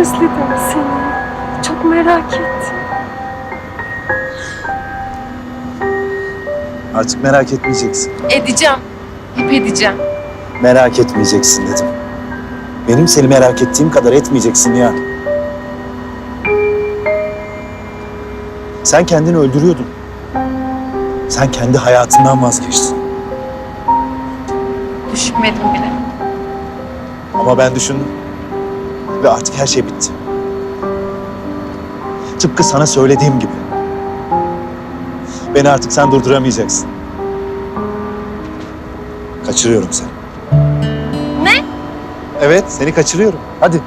özledim seni. Çok merak ettim. Artık merak etmeyeceksin. Edeceğim. Hep edeceğim. Merak etmeyeceksin dedim. Benim seni merak ettiğim kadar etmeyeceksin ya. Sen kendini öldürüyordun. Sen kendi hayatından vazgeçtin. Düşünmedim bile. Ama ben düşündüm. Ve artık her şey bitti. Tıpkı sana söylediğim gibi. Beni artık sen durduramayacaksın. Kaçırıyorum seni. Ne? Evet, seni kaçırıyorum. Hadi.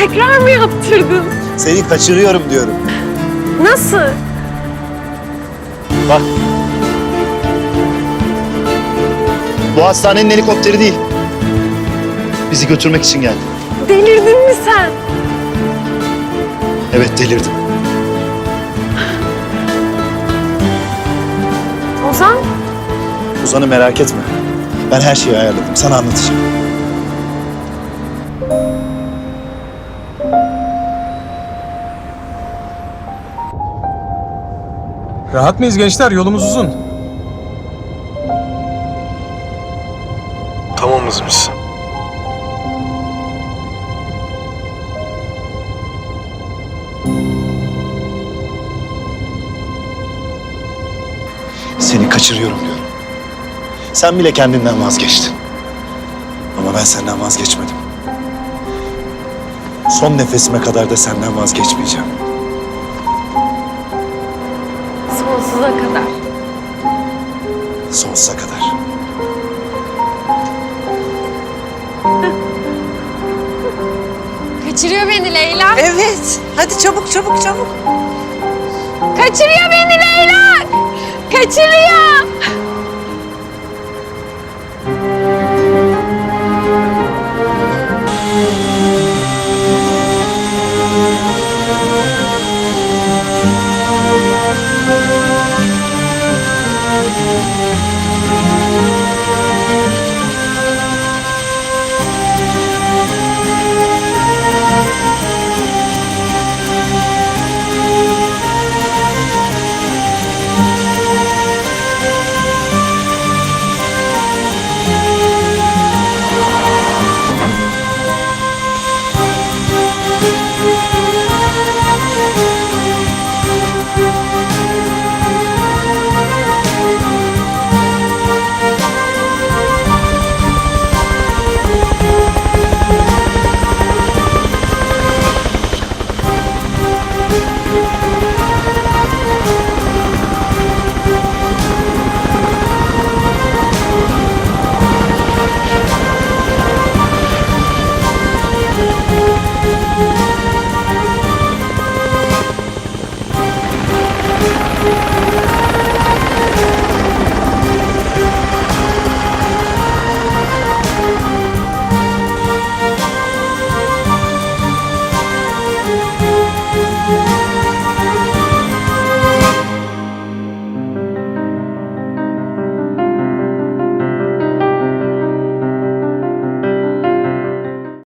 Tekrar mı yaptırdın? Seni kaçırıyorum diyorum. Nasıl? Bak. Bu hastanenin helikopteri değil. Bizi götürmek için geldi. Delirdin mi sen? Evet delirdim. Ozan? Ozan'ı merak etme. Ben her şeyi ayarladım. Sana anlatacağım. Rahat mıyız gençler? Yolumuz uzun. Tamamız biz. Seni kaçırıyorum diyorum. Sen bile kendinden vazgeçtin. Ama ben senden vazgeçmedim. Son nefesime kadar da senden vazgeçmeyeceğim. Sonsuza kadar. Sonsuza kadar. Kaçırıyor beni Leyla. Evet. Hadi çabuk çabuk çabuk. Kaçırıyor beni Leyla. Kaçırıyor.